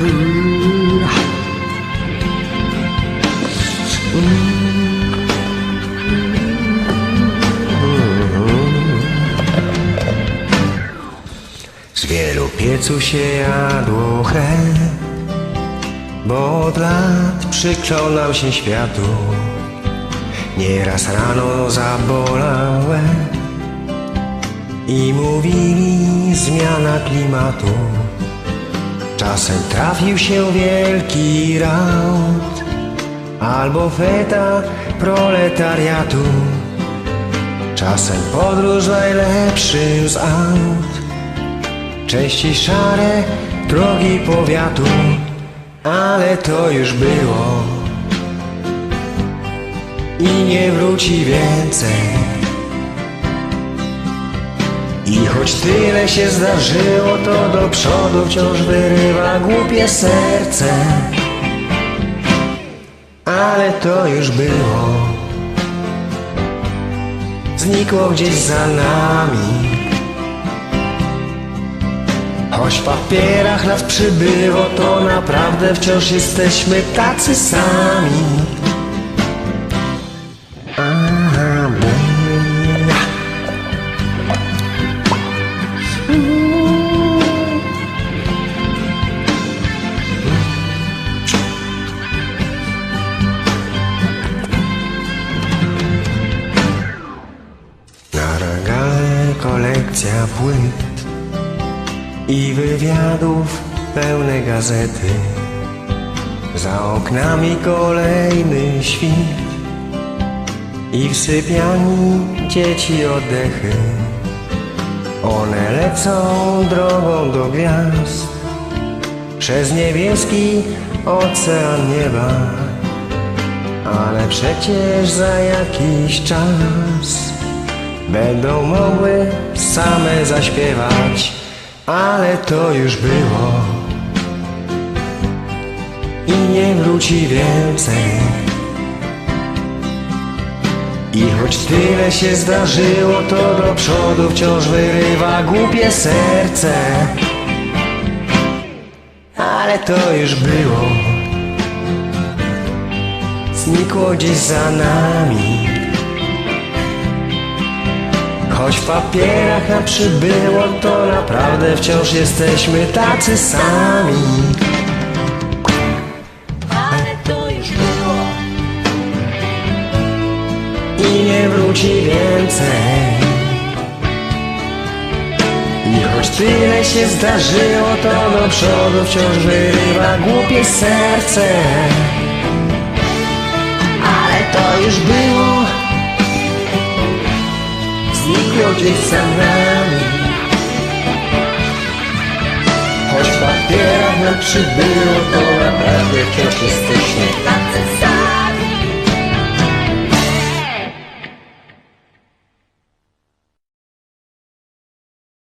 Z wielu piecu się jadło chleb, bo od lat przyklął nam się światu. Nieraz rano zabolałem i mówili zmiana klimatu. Czasem trafił się wielki raut albo feta proletariatu. Czasem podróż najlepszym z aut Częściej szare drogi powiatu. Ale to już było. I nie wróci więcej I choć tyle się zdarzyło To do przodu wciąż wyrywa głupie serce. Ale to już było. Znikło gdzieś za nami. Choć w papierach nas przybyło, to naprawdę wciąż jesteśmy tacy sami. Kolekcja płyt i wywiadów pełne gazety. Za oknami kolejny świt i w sypialni dzieci oddechy. One lecą drogą do gwiazd przez niebieski ocean nieba. Ale przecież za jakiś czas będą mogły same zaśpiewać, ale to już było i nie wróci więcej. I choć tyle się zdarzyło, to do przodu wciąż wyrywa głupie serce, ale to już było znikło gdzieś za nami. Choć w papierach nam przybyło, to naprawdę wciąż jesteśmy tacy sami. ale to już było. I nie wróci więcej. I choć tyle się zdarzyło, to do przodu wciąż wyrywa głupie serce. Ale to już było gdzieś za nami Choć papiera nam przybyło, to naprawdę wciąż jesteśmy tacy sami.